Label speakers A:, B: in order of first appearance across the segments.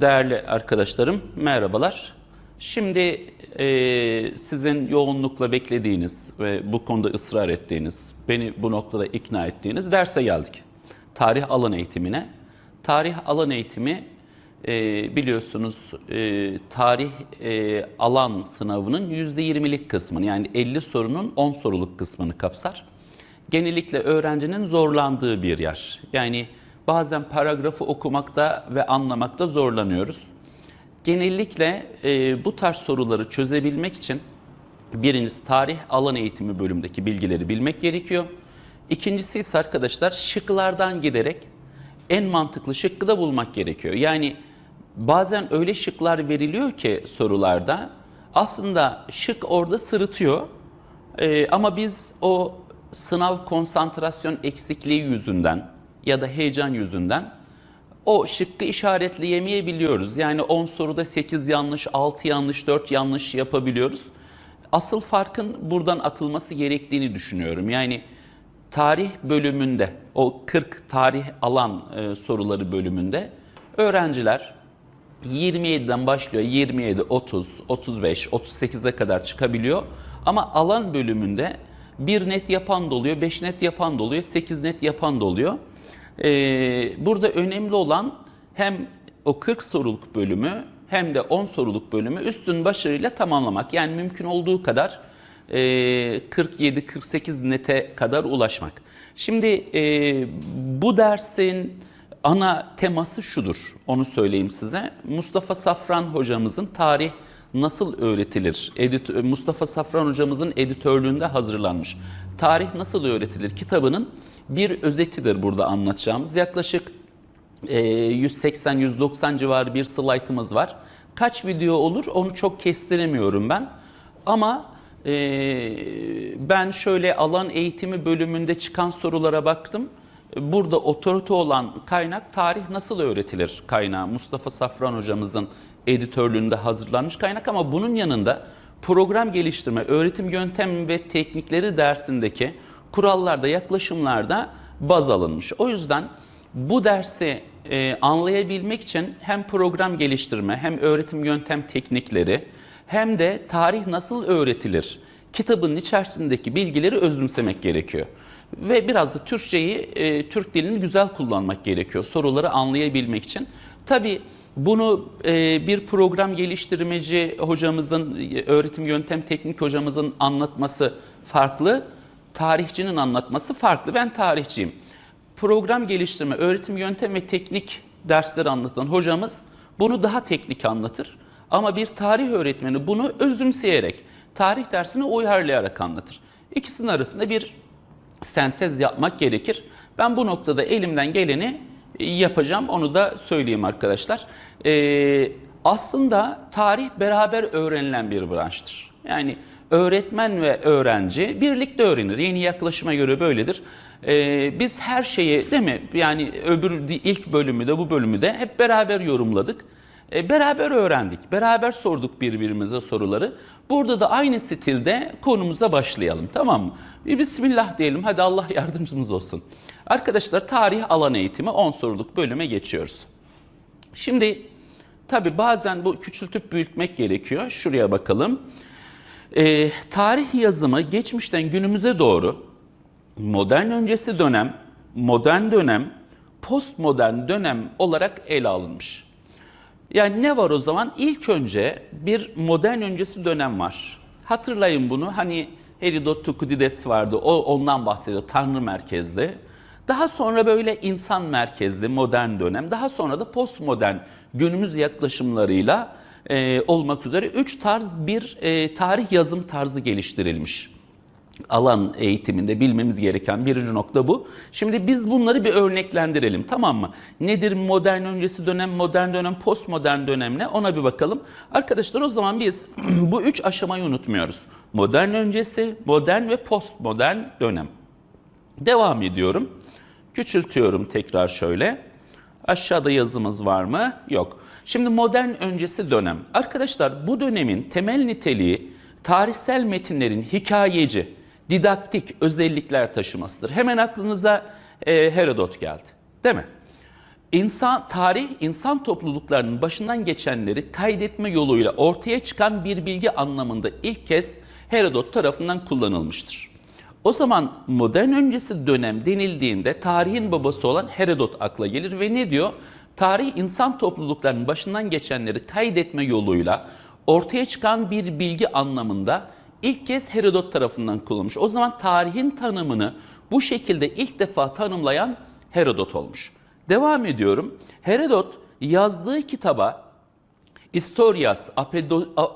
A: Değerli arkadaşlarım, merhabalar. Şimdi e, sizin yoğunlukla beklediğiniz ve bu konuda ısrar ettiğiniz, beni bu noktada ikna ettiğiniz derse geldik. Tarih alan eğitimine. Tarih alan eğitimi e, biliyorsunuz e, tarih e, alan sınavının %20'lik kısmını yani 50 sorunun 10 soruluk kısmını kapsar. Genellikle öğrencinin zorlandığı bir yer. Yani bazen paragrafı okumakta ve anlamakta zorlanıyoruz. Genellikle e, bu tarz soruları çözebilmek için birincisi tarih alan eğitimi bölümündeki bilgileri bilmek gerekiyor. İkincisi ise arkadaşlar şıklardan giderek en mantıklı şıkkı da bulmak gerekiyor. Yani bazen öyle şıklar veriliyor ki sorularda aslında şık orada sırıtıyor Ee, ama biz o sınav konsantrasyon eksikliği yüzünden ya da heyecan yüzünden o şıkkı işaretleyemeyebiliyoruz. Yani 10 soruda 8 yanlış, 6 yanlış, 4 yanlış yapabiliyoruz. Asıl farkın buradan atılması gerektiğini düşünüyorum. Yani tarih bölümünde, o 40 tarih alan e, soruları bölümünde öğrenciler 27'den başlıyor. 27, 30, 35, 38'e kadar çıkabiliyor. Ama alan bölümünde bir net yapan da oluyor, 5 net yapan da oluyor, 8 net yapan da oluyor. Ee, burada önemli olan hem o 40 soruluk bölümü hem de 10 soruluk bölümü üstün başarıyla tamamlamak. Yani mümkün olduğu kadar e, 47-48 nete kadar ulaşmak. Şimdi e, bu dersin ana teması şudur, onu söyleyeyim size. Mustafa Safran hocamızın tarih nasıl öğretilir? Edit Mustafa Safran hocamızın editörlüğünde hazırlanmış. Tarih nasıl öğretilir kitabının bir özetidir burada anlatacağımız. Yaklaşık e, 180-190 civarı bir slaytımız var. Kaç video olur onu çok kestiremiyorum ben. Ama e, ben şöyle alan eğitimi bölümünde çıkan sorulara baktım. Burada otorite olan kaynak tarih nasıl öğretilir kaynağı. Mustafa Safran hocamızın editörlüğünde hazırlanmış kaynak ama bunun yanında program geliştirme, öğretim yöntem ve teknikleri dersindeki kurallarda, yaklaşımlarda baz alınmış. O yüzden bu dersi e, anlayabilmek için hem program geliştirme, hem öğretim yöntem teknikleri, hem de tarih nasıl öğretilir kitabının içerisindeki bilgileri özümsemek gerekiyor. Ve biraz da Türkçeyi, e, Türk dilini güzel kullanmak gerekiyor soruları anlayabilmek için. Tabii bunu e, bir program geliştirmeci hocamızın, e, öğretim yöntem teknik hocamızın anlatması farklı, tarihçinin anlatması farklı. Ben tarihçiyim. Program geliştirme, öğretim yöntem ve teknik dersleri anlatan hocamız bunu daha teknik anlatır. Ama bir tarih öğretmeni bunu özümseyerek, tarih dersine uyarlayarak anlatır. İkisinin arasında bir sentez yapmak gerekir. Ben bu noktada elimden geleni yapacağım. Onu da söyleyeyim arkadaşlar. Ee, aslında tarih beraber öğrenilen bir branştır. Yani öğretmen ve öğrenci birlikte öğrenir. Yeni yaklaşıma göre böyledir. Ee, biz her şeyi değil mi? Yani öbür ilk bölümü de bu bölümü de hep beraber yorumladık. E, beraber öğrendik, beraber sorduk birbirimize soruları. Burada da aynı stilde konumuza başlayalım tamam mı? Bir Bismillah diyelim hadi Allah yardımcımız olsun. Arkadaşlar tarih alan eğitimi 10 soruluk bölüme geçiyoruz. Şimdi tabi bazen bu küçültüp büyütmek gerekiyor. Şuraya bakalım. E, tarih yazımı geçmişten günümüze doğru modern öncesi dönem, modern dönem, postmodern dönem olarak ele alınmış. Yani ne var o zaman? İlk önce bir modern öncesi dönem var. Hatırlayın bunu. Hani Herodot Tukudides vardı. O ondan bahsediyor. Tanrı merkezli. Daha sonra böyle insan merkezli modern dönem. Daha sonra da postmodern günümüz yaklaşımlarıyla e, olmak üzere üç tarz bir e, tarih yazım tarzı geliştirilmiş alan eğitiminde bilmemiz gereken birinci nokta bu. Şimdi biz bunları bir örneklendirelim tamam mı? Nedir modern öncesi dönem, modern dönem, postmodern dönem ne? Ona bir bakalım. Arkadaşlar o zaman biz bu üç aşamayı unutmuyoruz. Modern öncesi, modern ve postmodern dönem. Devam ediyorum. Küçültüyorum tekrar şöyle. Aşağıda yazımız var mı? Yok. Şimdi modern öncesi dönem. Arkadaşlar bu dönemin temel niteliği tarihsel metinlerin hikayeci, didaktik özellikler taşımasıdır. Hemen aklınıza e, Herodot geldi. Değil mi? İnsan, tarih insan topluluklarının başından geçenleri kaydetme yoluyla ortaya çıkan bir bilgi anlamında ilk kez Herodot tarafından kullanılmıştır. O zaman modern öncesi dönem denildiğinde tarihin babası olan Herodot akla gelir ve ne diyor? Tarih insan topluluklarının başından geçenleri kaydetme yoluyla ortaya çıkan bir bilgi anlamında ilk kez Herodot tarafından kullanılmış. O zaman tarihin tanımını bu şekilde ilk defa tanımlayan Herodot olmuş. Devam ediyorum. Herodot yazdığı kitaba Historias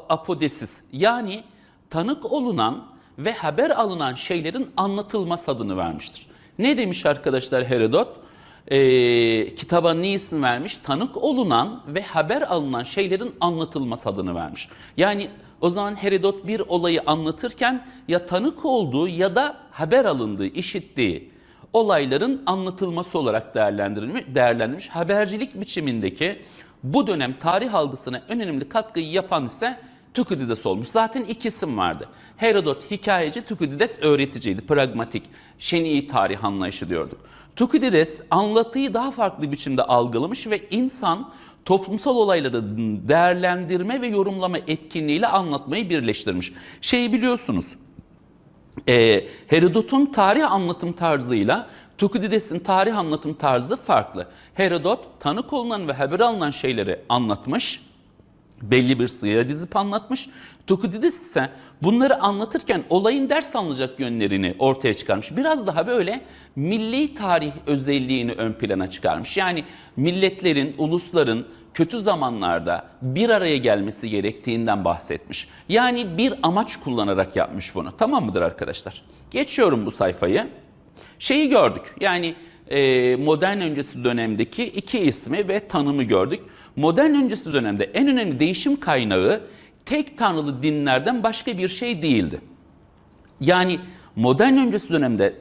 A: Apodesis yani tanık olunan ve haber alınan şeylerin anlatılması adını vermiştir. Ne demiş arkadaşlar Herodot? Ee, kitaba ne isim vermiş? Tanık olunan ve haber alınan şeylerin anlatılması adını vermiş. Yani o zaman Herodot bir olayı anlatırken ya tanık olduğu ya da haber alındığı, işittiği olayların anlatılması olarak değerlendirilmiş, değerlendirilmiş. Habercilik biçimindeki bu dönem tarih algısına önemli katkıyı yapan ise Tukidides olmuş. Zaten iki isim vardı. Herodot hikayeci, Tukidides öğreticiydi, pragmatik, şeni tarih anlayışı diyorduk. Tukidides anlatıyı daha farklı biçimde algılamış ve insan toplumsal olayları değerlendirme ve yorumlama etkinliğiyle anlatmayı birleştirmiş. Şeyi biliyorsunuz, e, Herodot'un tarih anlatım tarzıyla Tukidides'in tarih anlatım tarzı farklı. Herodot tanık olunan ve haber alınan şeyleri anlatmış, belli bir sıyra dizip anlatmış. Tukidides ise bunları anlatırken olayın ders alınacak yönlerini ortaya çıkarmış. Biraz daha böyle milli tarih özelliğini ön plana çıkarmış. Yani milletlerin, ulusların kötü zamanlarda bir araya gelmesi gerektiğinden bahsetmiş. Yani bir amaç kullanarak yapmış bunu. Tamam mıdır arkadaşlar? Geçiyorum bu sayfayı. Şeyi gördük. Yani modern öncesi dönemdeki iki ismi ve tanımı gördük. Modern öncesi dönemde en önemli değişim kaynağı tek tanrılı dinlerden başka bir şey değildi. Yani modern öncesi dönemde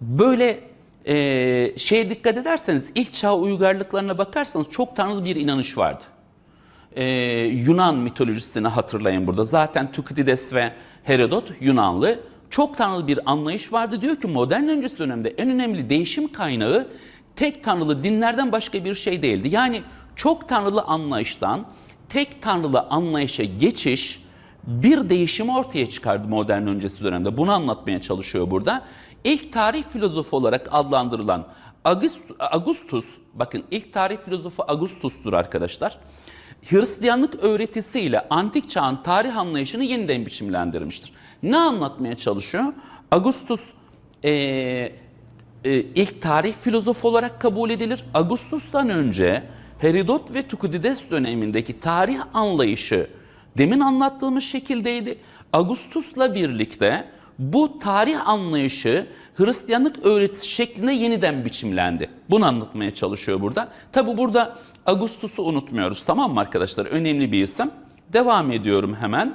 A: böyle e, şeye dikkat ederseniz ilk çağ uygarlıklarına bakarsanız çok tanrılı bir inanış vardı. E, Yunan mitolojisini hatırlayın burada. Zaten Tukidides ve Herodot Yunanlı. Çok tanrılı bir anlayış vardı. Diyor ki modern öncesi dönemde en önemli değişim kaynağı tek tanrılı dinlerden başka bir şey değildi. Yani çok tanrılı anlayıştan tek tanrılı anlayışa geçiş bir değişimi ortaya çıkardı modern öncesi dönemde. Bunu anlatmaya çalışıyor burada. İlk tarih filozofu olarak adlandırılan August- Augustus, bakın ilk tarih filozofu Augustus'tur arkadaşlar. Hristiyanlık öğretisiyle antik çağın tarih anlayışını yeniden biçimlendirmiştir. Ne anlatmaya çalışıyor? Augustus eee e, ilk tarih filozofu olarak kabul edilir. Augustus'tan önce Herodot ve Tukidides dönemindeki tarih anlayışı demin anlattığımız şekildeydi. Augustus'la birlikte bu tarih anlayışı Hristiyanlık öğretisi şeklinde yeniden biçimlendi. Bunu anlatmaya çalışıyor burada. Tabi burada Augustus'u unutmuyoruz tamam mı arkadaşlar? Önemli bir isim. Devam ediyorum hemen.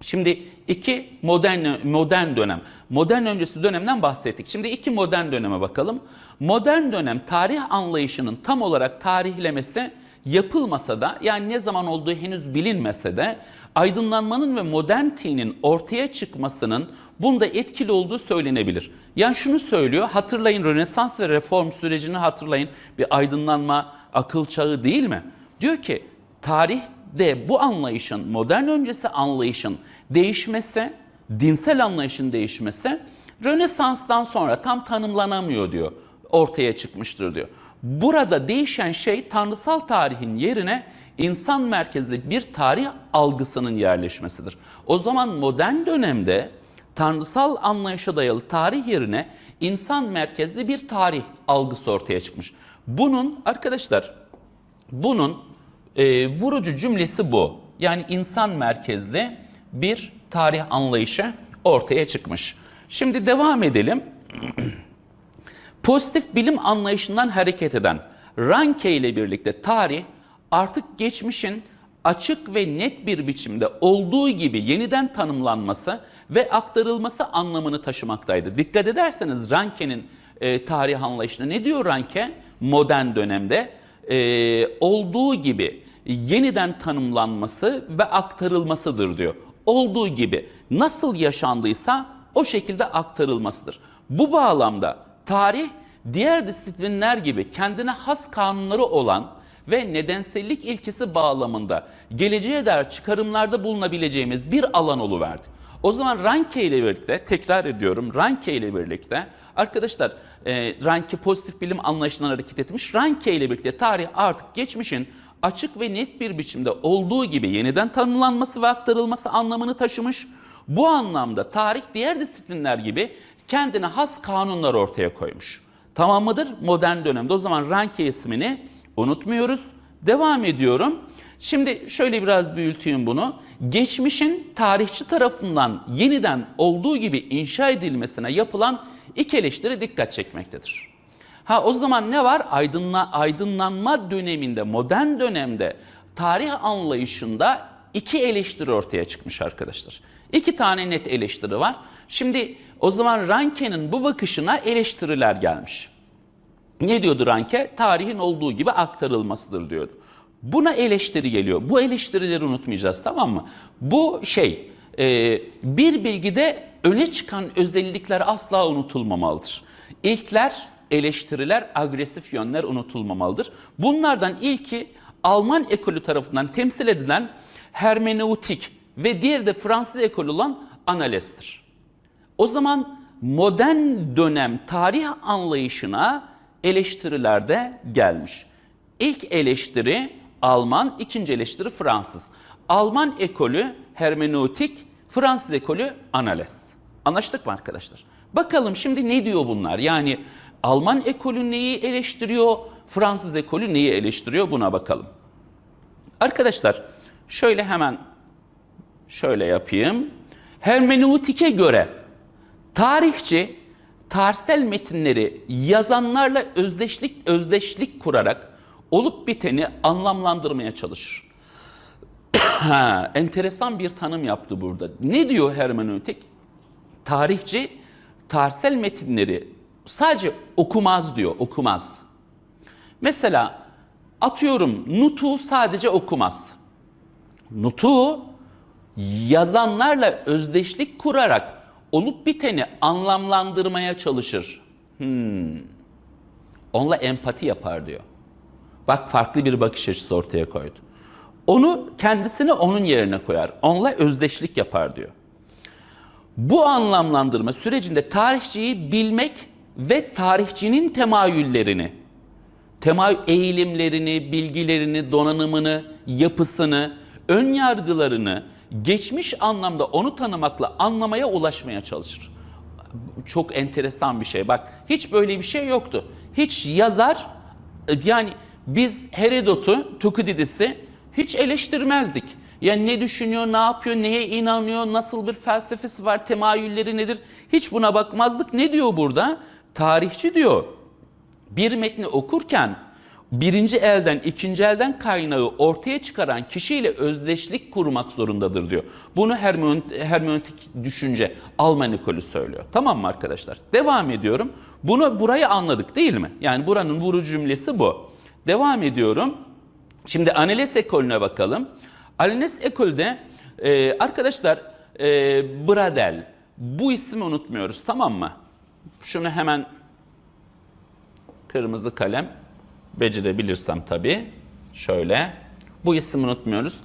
A: Şimdi iki modern modern dönem, modern öncesi dönemden bahsettik. Şimdi iki modern döneme bakalım. Modern dönem tarih anlayışının tam olarak tarihlemesi yapılmasa da yani ne zaman olduğu henüz bilinmese de aydınlanmanın ve modernitenin ortaya çıkmasının bunda etkili olduğu söylenebilir. Yani şunu söylüyor, hatırlayın Rönesans ve Reform sürecini hatırlayın. Bir aydınlanma, akıl çağı değil mi? Diyor ki tarihte bu anlayışın, modern öncesi anlayışın değişmesi, dinsel anlayışın değişmesi Rönesans'tan sonra tam tanımlanamıyor diyor. Ortaya çıkmıştır diyor. Burada değişen şey tanrısal tarihin yerine insan merkezli bir tarih algısının yerleşmesidir. O zaman modern dönemde tanrısal anlayışa dayalı tarih yerine insan merkezli bir tarih algısı ortaya çıkmış. Bunun arkadaşlar bunun e, vurucu cümlesi bu. Yani insan merkezli bir tarih anlayışı ortaya çıkmış. Şimdi devam edelim. Pozitif bilim anlayışından hareket eden Ranke ile birlikte tarih artık geçmişin açık ve net bir biçimde olduğu gibi yeniden tanımlanması ve aktarılması anlamını taşımaktaydı. Dikkat ederseniz Ranke'nin e, tarih anlayışına ne diyor Ranke? Modern dönemde e, olduğu gibi yeniden tanımlanması ve aktarılmasıdır diyor. Olduğu gibi nasıl yaşandıysa o şekilde aktarılmasıdır. Bu bağlamda tarih diğer disiplinler gibi kendine has kanunları olan ve nedensellik ilkesi bağlamında geleceğe dair çıkarımlarda bulunabileceğimiz bir alan oluverdi. O zaman Ranke ile birlikte, tekrar ediyorum Ranke ile birlikte, arkadaşlar e, Ranke pozitif bilim anlayışından hareket etmiş. Ranke ile birlikte tarih artık geçmişin açık ve net bir biçimde olduğu gibi yeniden tanımlanması ve aktarılması anlamını taşımış. Bu anlamda tarih diğer disiplinler gibi kendine has kanunlar ortaya koymuş. Tamam mıdır? Modern dönemde. O zaman Ranke ismini unutmuyoruz. Devam ediyorum. Şimdi şöyle biraz büyüteyim bunu. Geçmişin tarihçi tarafından yeniden olduğu gibi inşa edilmesine yapılan iki eleştiri dikkat çekmektedir. Ha o zaman ne var? Aydınla, aydınlanma döneminde, modern dönemde tarih anlayışında iki eleştiri ortaya çıkmış arkadaşlar. İki tane net eleştiri var. Şimdi o zaman Ranke'nin bu bakışına eleştiriler gelmiş. Ne diyordu Ranke? Tarihin olduğu gibi aktarılmasıdır diyordu. Buna eleştiri geliyor. Bu eleştirileri unutmayacağız tamam mı? Bu şey e, bir bilgide öne çıkan özellikler asla unutulmamalıdır. İlkler, eleştiriler, agresif yönler unutulmamalıdır. Bunlardan ilki Alman ekolü tarafından temsil edilen hermeneutik ve diğeri de Fransız ekolü olan analezdir. O zaman modern dönem tarih anlayışına eleştiriler de gelmiş. İlk eleştiri Alman, ikinci eleştiri Fransız. Alman ekolü hermeneutik, Fransız ekolü analiz. Anlaştık mı arkadaşlar? Bakalım şimdi ne diyor bunlar? Yani Alman ekolü neyi eleştiriyor, Fransız ekolü neyi eleştiriyor buna bakalım. Arkadaşlar şöyle hemen şöyle yapayım. Hermeneutike göre tarihçi tarihsel metinleri yazanlarla özdeşlik özdeşlik kurarak olup biteni anlamlandırmaya çalışır. Ha, enteresan bir tanım yaptı burada. Ne diyor hermeneutik? Tarihçi tarihsel metinleri sadece okumaz diyor, okumaz. Mesela atıyorum Nutuk'u sadece okumaz. Nutuk'u yazanlarla özdeşlik kurarak olup biteni anlamlandırmaya çalışır. Hmm. Onunla empati yapar diyor. Bak farklı bir bakış açısı ortaya koydu. Onu kendisini onun yerine koyar. Onunla özdeşlik yapar diyor. Bu anlamlandırma sürecinde tarihçiyi bilmek ve tarihçinin temayüllerini, temayül eğilimlerini, bilgilerini, donanımını, yapısını, ön yargılarını geçmiş anlamda onu tanımakla anlamaya ulaşmaya çalışır. Çok enteresan bir şey. Bak hiç böyle bir şey yoktu. Hiç yazar yani biz Herodot'u, Tukididis'i hiç eleştirmezdik. Yani ne düşünüyor, ne yapıyor, neye inanıyor, nasıl bir felsefesi var, temayülleri nedir? Hiç buna bakmazdık. Ne diyor burada? Tarihçi diyor. Bir metni okurken birinci elden, ikinci elden kaynağı ortaya çıkaran kişiyle özdeşlik kurmak zorundadır diyor. Bunu hermeneutik düşünce Alman ekolü söylüyor. Tamam mı arkadaşlar? Devam ediyorum. Bunu burayı anladık değil mi? Yani buranın vuru cümlesi bu. Devam ediyorum. Şimdi analiz ekolüne bakalım. Analiz ekolde e, arkadaşlar e, Bradel bu ismi unutmuyoruz tamam mı? Şunu hemen kırmızı kalem becerebilirsem tabii. Şöyle. Bu ismi unutmuyoruz.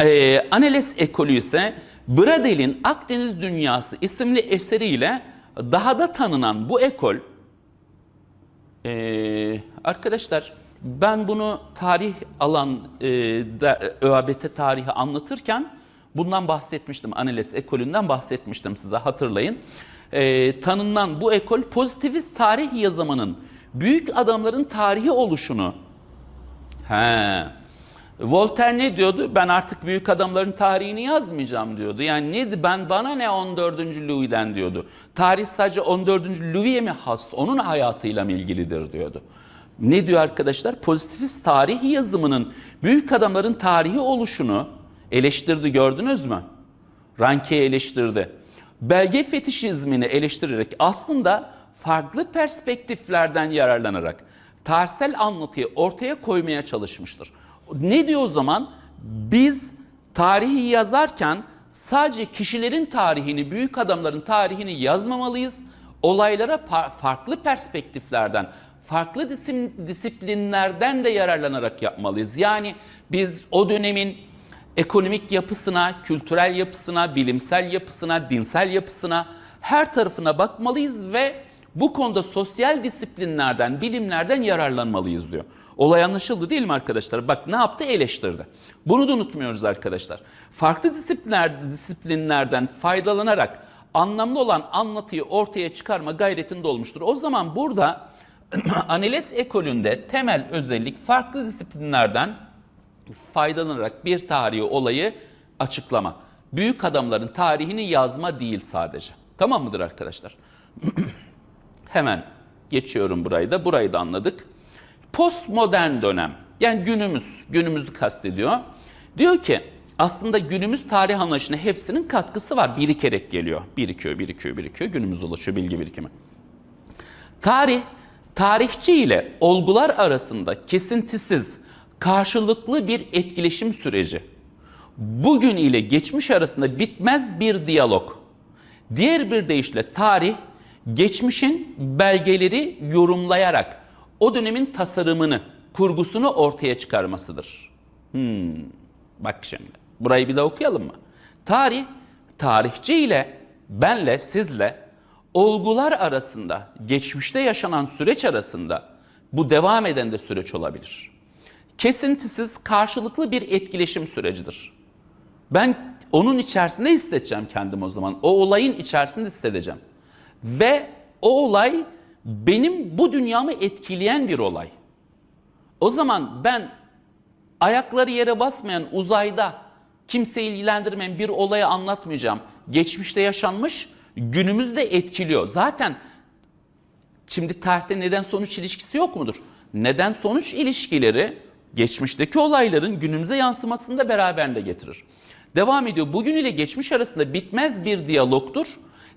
A: Ee, Anales ekolü ise Bradel'in Akdeniz Dünyası isimli eseriyle daha da tanınan bu ekol ee, arkadaşlar ben bunu tarih alan e, da, ÖABT tarihi anlatırken bundan bahsetmiştim. Anales ekolünden bahsetmiştim size hatırlayın. Ee, tanınan bu ekol pozitivist tarih yazımının büyük adamların tarihi oluşunu. He. Voltaire ne diyordu? Ben artık büyük adamların tarihini yazmayacağım diyordu. Yani ne ben bana ne 14. Louis'den diyordu. Tarih sadece 14. Louis'e mi has? Onun hayatıyla mı ilgilidir diyordu. Ne diyor arkadaşlar? Pozitivist tarih yazımının büyük adamların tarihi oluşunu eleştirdi gördünüz mü? Ranke eleştirdi. Belge fetişizmini eleştirerek aslında farklı perspektiflerden yararlanarak tarihsel anlatıyı ortaya koymaya çalışmıştır. Ne diyor o zaman? Biz tarihi yazarken sadece kişilerin tarihini, büyük adamların tarihini yazmamalıyız. Olaylara farklı perspektiflerden, farklı disiplinlerden de yararlanarak yapmalıyız. Yani biz o dönemin ekonomik yapısına, kültürel yapısına, bilimsel yapısına, dinsel yapısına her tarafına bakmalıyız ve bu konuda sosyal disiplinlerden, bilimlerden yararlanmalıyız diyor. Olay anlaşıldı değil mi arkadaşlar? Bak ne yaptı? Eleştirdi. Bunu da unutmuyoruz arkadaşlar. Farklı disiplinler, disiplinlerden faydalanarak anlamlı olan anlatıyı ortaya çıkarma gayretinde olmuştur. O zaman burada analiz ekolünde temel özellik farklı disiplinlerden faydalanarak bir tarihi olayı açıklama. Büyük adamların tarihini yazma değil sadece. Tamam mıdır arkadaşlar? Hemen geçiyorum burayı da. Burayı da anladık. Postmodern dönem. Yani günümüz, günümüzü kastediyor. Diyor ki aslında günümüz tarih anlayışına hepsinin katkısı var. Birikerek geliyor. Birikiyor, birikiyor, birikiyor. Günümüze ulaşıyor bilgi birikimi. Tarih, tarihçi ile olgular arasında kesintisiz, karşılıklı bir etkileşim süreci. Bugün ile geçmiş arasında bitmez bir diyalog. Diğer bir deyişle tarih, geçmişin belgeleri yorumlayarak o dönemin tasarımını, kurgusunu ortaya çıkarmasıdır. Hmm, bak şimdi, burayı bir daha okuyalım mı? Tarih, tarihçi ile, benle, sizle, olgular arasında, geçmişte yaşanan süreç arasında, bu devam eden de süreç olabilir. Kesintisiz, karşılıklı bir etkileşim sürecidir. Ben onun içerisinde hissedeceğim kendim o zaman. O olayın içerisinde hissedeceğim. Ve o olay benim bu dünyamı etkileyen bir olay. O zaman ben ayakları yere basmayan uzayda kimseyi ilgilendirmeyen bir olayı anlatmayacağım. Geçmişte yaşanmış, günümüzde etkiliyor. Zaten şimdi tarihte neden sonuç ilişkisi yok mudur? Neden sonuç ilişkileri geçmişteki olayların günümüze yansımasını da beraberinde getirir. Devam ediyor. Bugün ile geçmiş arasında bitmez bir diyalogtur.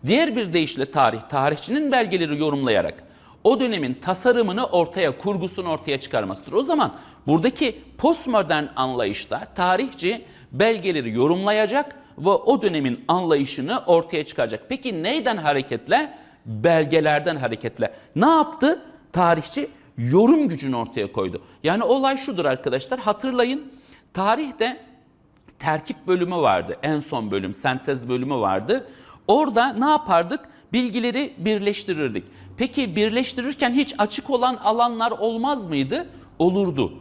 A: Diğer bir deyişle tarih, tarihçinin belgeleri yorumlayarak o dönemin tasarımını ortaya, kurgusunu ortaya çıkarmasıdır. O zaman buradaki postmodern anlayışta tarihçi belgeleri yorumlayacak ve o dönemin anlayışını ortaya çıkaracak. Peki neyden hareketle? Belgelerden hareketle. Ne yaptı? Tarihçi yorum gücünü ortaya koydu. Yani olay şudur arkadaşlar. Hatırlayın tarihte terkip bölümü vardı. En son bölüm, sentez bölümü vardı. Orada ne yapardık? Bilgileri birleştirirdik. Peki birleştirirken hiç açık olan alanlar olmaz mıydı? Olurdu.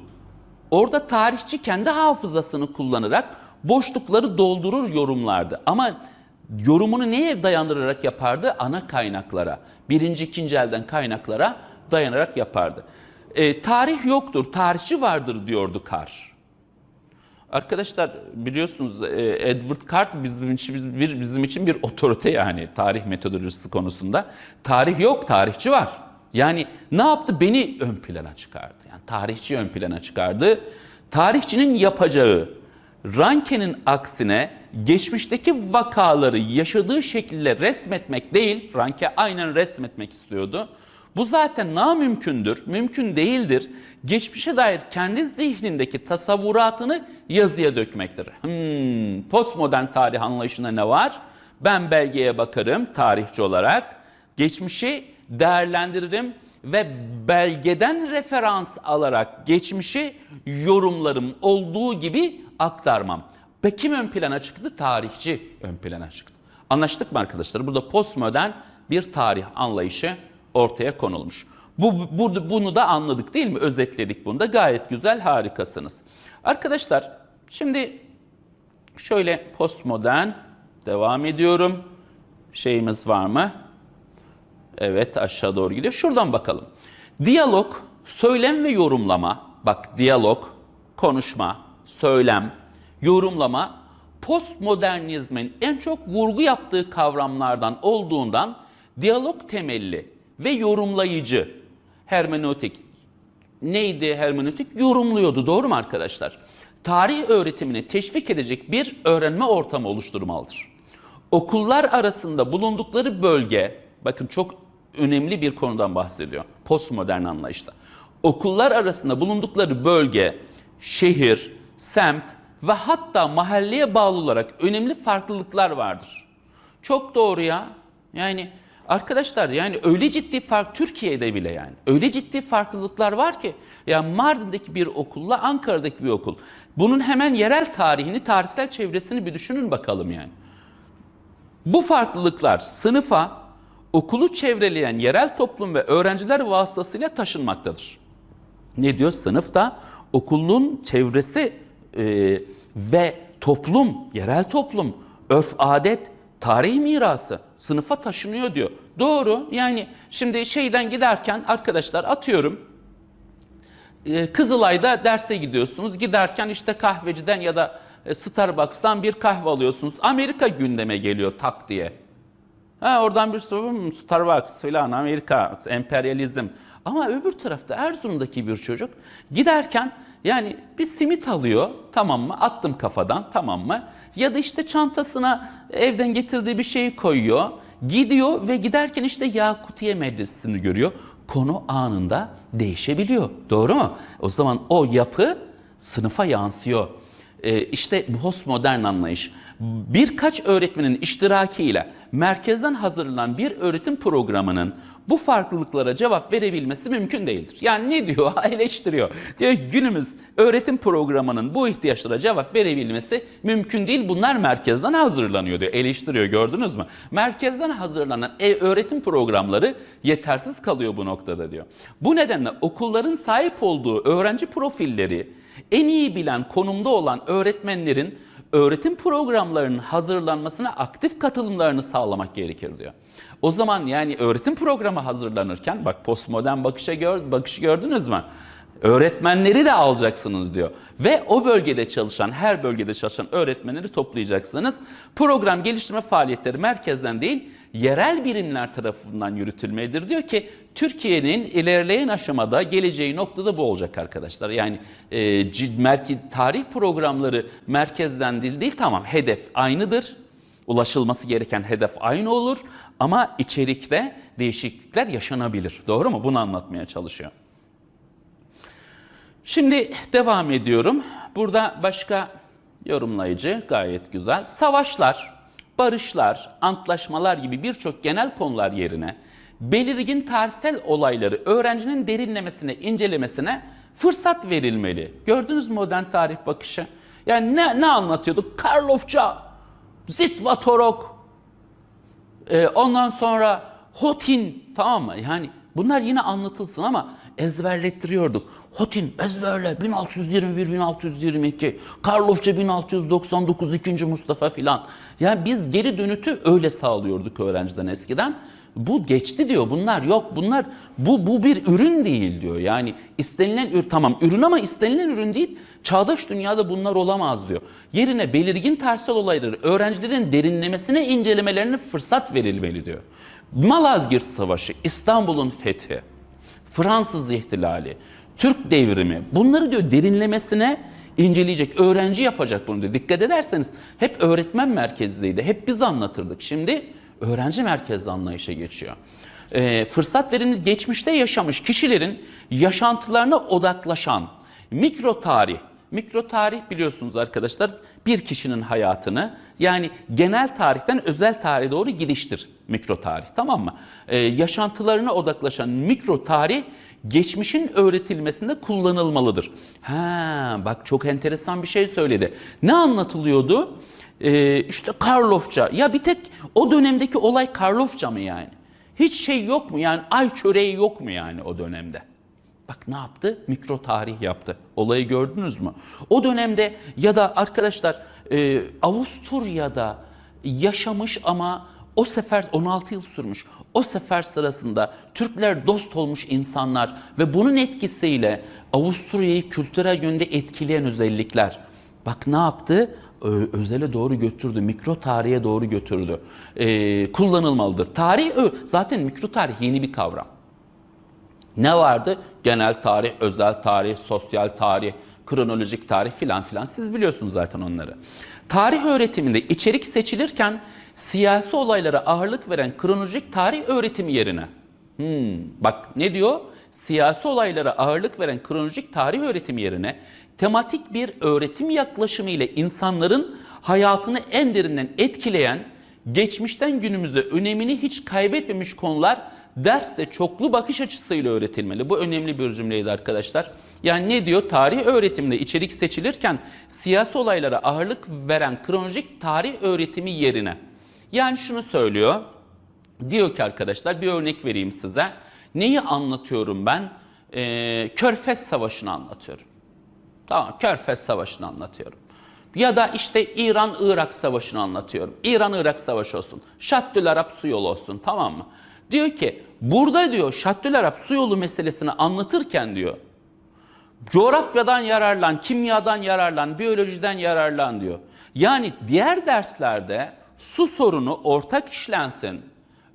A: Orada tarihçi kendi hafızasını kullanarak boşlukları doldurur yorumlardı. Ama yorumunu neye dayandırarak yapardı? Ana kaynaklara, birinci ikinci elden kaynaklara dayanarak yapardı. E, tarih yoktur, tarihçi vardır diyordu Carr. Arkadaşlar biliyorsunuz e, Edward Cart bizim için bir bizim için bir otorite yani tarih metodolojisi konusunda. Tarih yok, tarihçi var. Yani ne yaptı? Beni ön plana çıkardı. Yani tarihçi ön plana çıkardı. Tarihçinin yapacağı Ranke'nin aksine geçmişteki vakaları yaşadığı şekilde resmetmek değil, Ranke aynen resmetmek istiyordu. Bu zaten namümkündür, mümkün değildir. Geçmişe dair kendi zihnindeki tasavvuratını yazıya dökmektir. Hmm, postmodern tarih anlayışında ne var? Ben belgeye bakarım tarihçi olarak, geçmişi değerlendiririm ve belgeden referans alarak geçmişi yorumlarım olduğu gibi aktarmam. Ve kim ön plana çıktı? Tarihçi ön plana çıktı. Anlaştık mı arkadaşlar? Burada postmodern bir tarih anlayışı ortaya konulmuş. Bu, bu, bunu da anladık değil mi? Özetledik bunu da. Gayet güzel, harikasınız. Arkadaşlar şimdi şöyle postmodern devam ediyorum. Şeyimiz var mı? Evet aşağı doğru gidiyor. Şuradan bakalım. Diyalog, söylem ve yorumlama. Bak diyalog, konuşma, söylem, yorumlama postmodernizmin en çok vurgu yaptığı kavramlardan olduğundan diyalog temelli ve yorumlayıcı hermenötik neydi hermenötik? Yorumluyordu. Doğru mu arkadaşlar? Tarih öğretimini teşvik edecek bir öğrenme ortamı oluşturmalıdır. Okullar arasında bulundukları bölge, bakın çok önemli bir konudan bahsediyor postmodern anlayışta. Okullar arasında bulundukları bölge, şehir, semt ve hatta mahalleye bağlı olarak önemli farklılıklar vardır. Çok doğru ya. Yani Arkadaşlar yani öyle ciddi fark Türkiye'de bile yani öyle ciddi farklılıklar var ki ya Mardin'deki bir okulla Ankara'daki bir okul. Bunun hemen yerel tarihini, tarihsel çevresini bir düşünün bakalım yani. Bu farklılıklar sınıfa okulu çevreleyen yerel toplum ve öğrenciler vasıtasıyla taşınmaktadır. Ne diyor? Sınıfta okulun çevresi e, ve toplum, yerel toplum, örf adet, tarih mirası sınıfa taşınıyor diyor. Doğru. Yani şimdi şeyden giderken arkadaşlar atıyorum e, Kızılay'da derse gidiyorsunuz. Giderken işte kahveciden ya da e, Starbucks'tan bir kahve alıyorsunuz. Amerika gündeme geliyor tak diye. Ha, oradan bir "Hmm, Starbucks filan Amerika, emperyalizm. Ama öbür tarafta Erzurum'daki bir çocuk giderken yani bir simit alıyor tamam mı attım kafadan tamam mı ya da işte çantasına evden getirdiği bir şeyi koyuyor gidiyor ve giderken işte Yakutiye Medresesi'ni görüyor konu anında değişebiliyor doğru mu? O zaman o yapı sınıfa yansıyor. Ee, işte postmodern anlayış birkaç öğretmenin iştirakiyle merkezden hazırlanan bir öğretim programının bu farklılıklara cevap verebilmesi mümkün değildir. Yani ne diyor? Eleştiriyor. Diyor ki, günümüz öğretim programının bu ihtiyaçlara cevap verebilmesi mümkün değil. Bunlar merkezden hazırlanıyor diyor. Eleştiriyor gördünüz mü? Merkezden hazırlanan e öğretim programları yetersiz kalıyor bu noktada diyor. Bu nedenle okulların sahip olduğu öğrenci profilleri en iyi bilen konumda olan öğretmenlerin öğretim programlarının hazırlanmasına aktif katılımlarını sağlamak gerekir diyor. O zaman yani öğretim programı hazırlanırken bak postmodern bakışa gör, bakışı gördünüz mü? Öğretmenleri de alacaksınız diyor. Ve o bölgede çalışan, her bölgede çalışan öğretmenleri toplayacaksınız. Program geliştirme faaliyetleri merkezden değil, yerel birimler tarafından yürütülmelidir diyor ki Türkiye'nin ilerleyen aşamada geleceği noktada bu olacak arkadaşlar. Yani e, cid- merke- tarih programları merkezden değil değil tamam hedef aynıdır. Ulaşılması gereken hedef aynı olur ama içerikte değişiklikler yaşanabilir. Doğru mu? Bunu anlatmaya çalışıyor. Şimdi devam ediyorum. Burada başka yorumlayıcı gayet güzel. Savaşlar, barışlar, antlaşmalar gibi birçok genel konular yerine belirgin tarihsel olayları öğrencinin derinlemesine, incelemesine fırsat verilmeli. Gördünüz mü modern tarih bakışı? Yani ne, ne anlatıyorduk? Karlofça, Zitvatorok, ee, ondan sonra Hotin tamam mı? Yani bunlar yine anlatılsın ama ezberlettiriyorduk. Hotin ezberle 1621-1622, Karlofça 1699 2. Mustafa filan. Yani biz geri dönütü öyle sağlıyorduk öğrenciden eskiden. Bu geçti diyor. Bunlar yok. Bunlar bu bu bir ürün değil diyor. Yani istenilen ürün tamam ürün ama istenilen ürün değil. Çağdaş dünyada bunlar olamaz diyor. Yerine belirgin tarihsel olayları öğrencilerin derinlemesine incelemelerine fırsat verilmeli diyor. Malazgirt Savaşı, İstanbul'un fethi, Fransız ihtilali, Türk devrimi bunları diyor derinlemesine inceleyecek, öğrenci yapacak bunu diyor. Dikkat ederseniz hep öğretmen merkezliydi. Hep biz anlatırdık. Şimdi öğrenci merkezli anlayışa geçiyor. Ee, fırsat verimli geçmişte yaşamış kişilerin yaşantılarına odaklaşan mikro tarih, Mikro tarih biliyorsunuz arkadaşlar bir kişinin hayatını yani genel tarihten özel tarihe doğru gidiştir mikro tarih tamam mı? Ee, yaşantılarına odaklaşan mikro tarih geçmişin öğretilmesinde kullanılmalıdır. Ha bak çok enteresan bir şey söyledi. Ne anlatılıyordu? Ee, işte Karlofça. Ya bir tek o dönemdeki olay Karlofça mı yani? Hiç şey yok mu yani ay çöreği yok mu yani o dönemde? Bak ne yaptı? Mikro tarih yaptı. Olayı gördünüz mü? O dönemde ya da arkadaşlar e, Avusturya'da yaşamış ama o sefer 16 yıl sürmüş. O sefer sırasında Türkler dost olmuş insanlar ve bunun etkisiyle Avusturya'yı kültürel yönde etkileyen özellikler. Bak ne yaptı? Özele doğru götürdü, mikro tarihe doğru götürdü. E, kullanılmalıdır. Tarih zaten mikro tarih yeni bir kavram. Ne vardı? Genel tarih, özel tarih, sosyal tarih, kronolojik tarih filan filan siz biliyorsunuz zaten onları. Tarih öğretiminde içerik seçilirken siyasi olaylara ağırlık veren kronolojik tarih öğretimi yerine Hmm, bak ne diyor? Siyasi olaylara ağırlık veren kronolojik tarih öğretimi yerine tematik bir öğretim yaklaşımı ile insanların hayatını en derinden etkileyen geçmişten günümüze önemini hiç kaybetmemiş konular derste çoklu bakış açısıyla öğretilmeli. Bu önemli bir cümleydi arkadaşlar. Yani ne diyor? Tarih öğretiminde içerik seçilirken siyasi olaylara ağırlık veren kronolojik tarih öğretimi yerine. Yani şunu söylüyor. Diyor ki arkadaşlar bir örnek vereyim size. Neyi anlatıyorum ben? Ee, Körfez Savaşı'nı anlatıyorum. Tamam, Körfez Savaşı'nı anlatıyorum. Ya da işte İran-Irak Savaşı'nı anlatıyorum. İran-Irak Savaşı olsun. Şattül Arap su yolu olsun tamam mı? Diyor ki burada diyor Şattül Arap su yolu meselesini anlatırken diyor coğrafyadan yararlan, kimyadan yararlan, biyolojiden yararlan diyor. Yani diğer derslerde su sorunu ortak işlensin.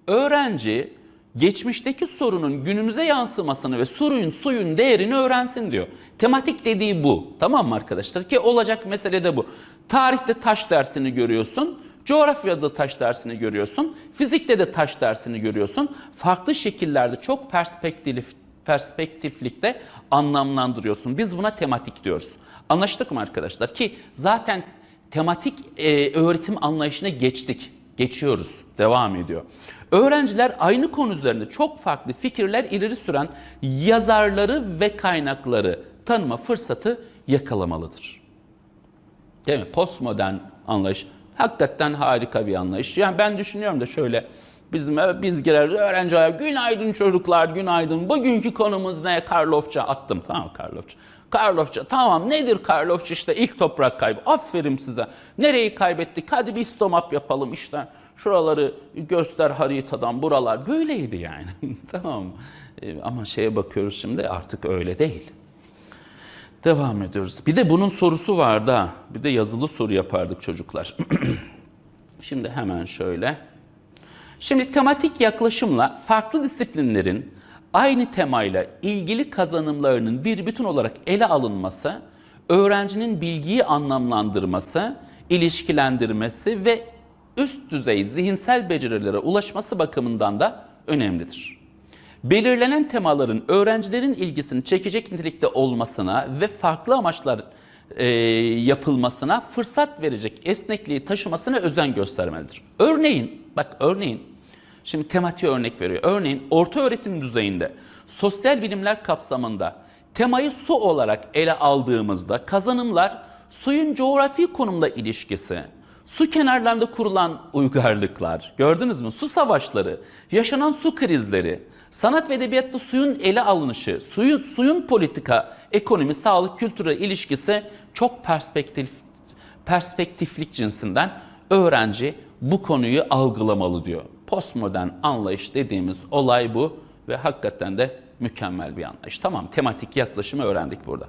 A: Öğrenci geçmişteki sorunun günümüze yansımasını ve suyun suyun değerini öğrensin diyor. Tematik dediği bu. Tamam mı arkadaşlar? Ki olacak mesele de bu. Tarihte taş dersini görüyorsun. Coğrafyada taş dersini görüyorsun. Fizikte de taş dersini görüyorsun. Farklı şekillerde çok perspektif perspektiflikte anlamlandırıyorsun. Biz buna tematik diyoruz. Anlaştık mı arkadaşlar? Ki zaten tematik e, öğretim anlayışına geçtik. Geçiyoruz. Devam ediyor. Öğrenciler aynı konu üzerinde çok farklı fikirler ileri süren yazarları ve kaynakları tanıma fırsatı yakalamalıdır. Değil mi? Postmodern anlayış hakikaten harika bir anlayış. Yani ben düşünüyorum da şöyle bizim eve biz gireriz öğrenci ayağı günaydın çocuklar günaydın. Bugünkü konumuz ne? Karlofça attım tamam Karlofça? Karlofça tamam nedir Karlofça işte ilk toprak kaybı. Aferin size. Nereyi kaybettik? Hadi bir stomap yapalım işte. Şuraları göster haritadan buralar. Böyleydi yani. tamam? Ee, ama şeye bakıyoruz şimdi artık öyle değil. Devam ediyoruz. Bir de bunun sorusu vardı. Bir de yazılı soru yapardık çocuklar. Şimdi hemen şöyle. Şimdi tematik yaklaşımla farklı disiplinlerin aynı temayla ilgili kazanımlarının bir bütün olarak ele alınması, öğrencinin bilgiyi anlamlandırması, ilişkilendirmesi ve üst düzey zihinsel becerilere ulaşması bakımından da önemlidir. Belirlenen temaların öğrencilerin ilgisini çekecek nitelikte olmasına ve farklı amaçlar e, yapılmasına fırsat verecek esnekliği taşımasına özen göstermelidir. Örneğin, bak örneğin, şimdi tematiğe örnek veriyor. Örneğin orta öğretim düzeyinde sosyal bilimler kapsamında temayı su olarak ele aldığımızda kazanımlar suyun coğrafi konumla ilişkisi, su kenarlarında kurulan uygarlıklar, gördünüz mü? Su savaşları, yaşanan su krizleri, sanat ve edebiyatta suyun ele alınışı, suyun, suyun politika, ekonomi, sağlık, kültüre ilişkisi çok perspektif, perspektiflik cinsinden öğrenci bu konuyu algılamalı diyor. Postmodern anlayış dediğimiz olay bu ve hakikaten de mükemmel bir anlayış. Tamam tematik yaklaşımı öğrendik burada.